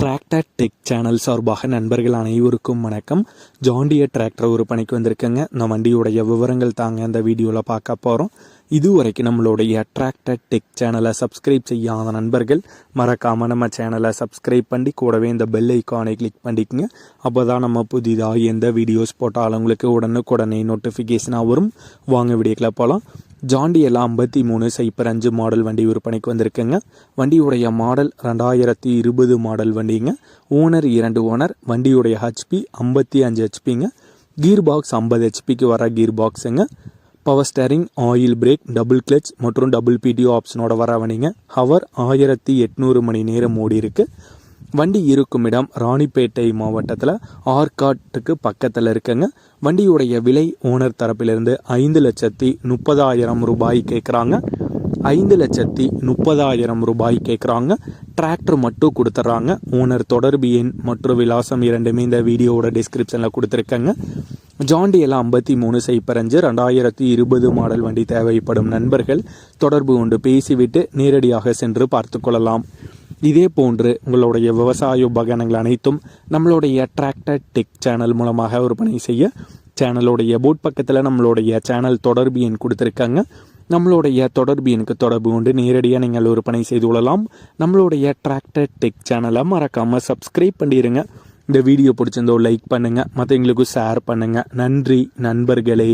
Tractor tech channel சார்பாக நண்பர்கள் அனைவருக்கும் வணக்கம். ஜாண்டியர் டிராக்டர் ஒரு பணிக்கு வந்திருக்கேங்க. இந்த வண்டியுடைய விவரங்கள் தாங்க இந்த வீடியோவில் பார்க்க போகிறோம் இதுவரைக்கும் நம்மளுடைய அட்ராக்டட் டெக் சேனலை சப்ஸ்கிரைப் செய்யாத நண்பர்கள் மறக்காமல் நம்ம சேனலை சப்ஸ்கிரைப் பண்ணி கூடவே இந்த பெல் ஐக்கானை கிளிக் பண்ணிக்கோங்க. அப்போ தான் நம்ம புதிதாக எந்த வீடியோஸ் போட்டாலும் உங்களுக்கு உடனுக்குடனே நோட்டிஃபிகேஷனாக வரும். வாங்க வீடியோக்கில் போகலாம் ஜாண்டியெல்லாம் ஐம்பத்தி மூணு சைப்பர் அஞ்சு மாடல் வண்டி விற்பனைக்கு வந்திருக்குங்க. வண்டியுடைய மாடல் ரெண்டாயிரத்தி இருபது மாடல் வண்டிங்க. ஓனர் இரண்டு ஓனர் வண்டியுடைய ஹெச்பி ஐம்பத்தி அஞ்சு ஹெச்பிங்க கீர் பாக்ஸ் ஐம்பது ஹெச்பிக்கு வர gear பாக்ஸுங்க power steering oil brake double clutch மற்றும் டபுள் பிடிஓ ஆப்ஷனோட வர ஹவர் ஆயிரத்தி எட்நூறு மணி நேரம் ஓடி இருக்கு. வண்டி இருக்கும் இடம் ராணிப்பேட்டை மாவட்டத்தில். ஆர்காட்டுக்கு பக்கத்தில் இருக்குங்க. வண்டியுடைய விலை ஓனர் தரப்பிலிருந்து ஐந்து லட்சத்தி முப்பதாயிரம் ரூபாய் கேட்குறாங்க ஐந்து லட்சத்தி முப்பதாயிரம் ரூபாய் கேட்குறாங்க டிராக்டர் மட்டும் கொடுத்துட்றாங்க ஓனர் தொடர்பு எண் மற்றும் விலாசம் இரண்டுமே இந்த வீடியோவோட டிஸ்கிரிப்ஷனில் கொடுத்துருக்கேங்க. ஜாண்டியெல்லாம் ஐம்பத்தி மூணு சைப்பரஞ்சு ரெண்டாயிரத்தி இருபது மாடல் வண்டி தேவைப்படும் நண்பர்கள் தொடர்பு கொண்டு பேசிவிட்டு நேரடியாக சென்று பார்த்து கொள்ளலாம். இதே போன்று உங்களுடைய விவசாய உபகரணங்கள் அனைத்தும் நம்மளுடைய டிராக்டர் டெக் சேனல் மூலமாக விற்பனை செய்ய சேனலுடைய போட் பக்கத்தில் நம்மளுடைய சேனல் தொடர்பு எண் கொடுத்துருக்காங்க. நம்மளுடைய தொடர்பு எனக்கு தொடர்பு கொண்டு நேரடியாக நீங்கள் விற்பனை செய்து கொள்ளலாம். நம்மளுடைய டிராக்டர் டெக் சேனலை மறக்காமல் சப்ஸ்கிரைப் பண்ணிடுங்க இந்த வீடியோ பிடிச்சிருந்தோ லைக் பண்ணுங்கள் மற்றவங்களுக்கும் ஷேர் பண்ணுங்கள் நன்றி நண்பர்களே.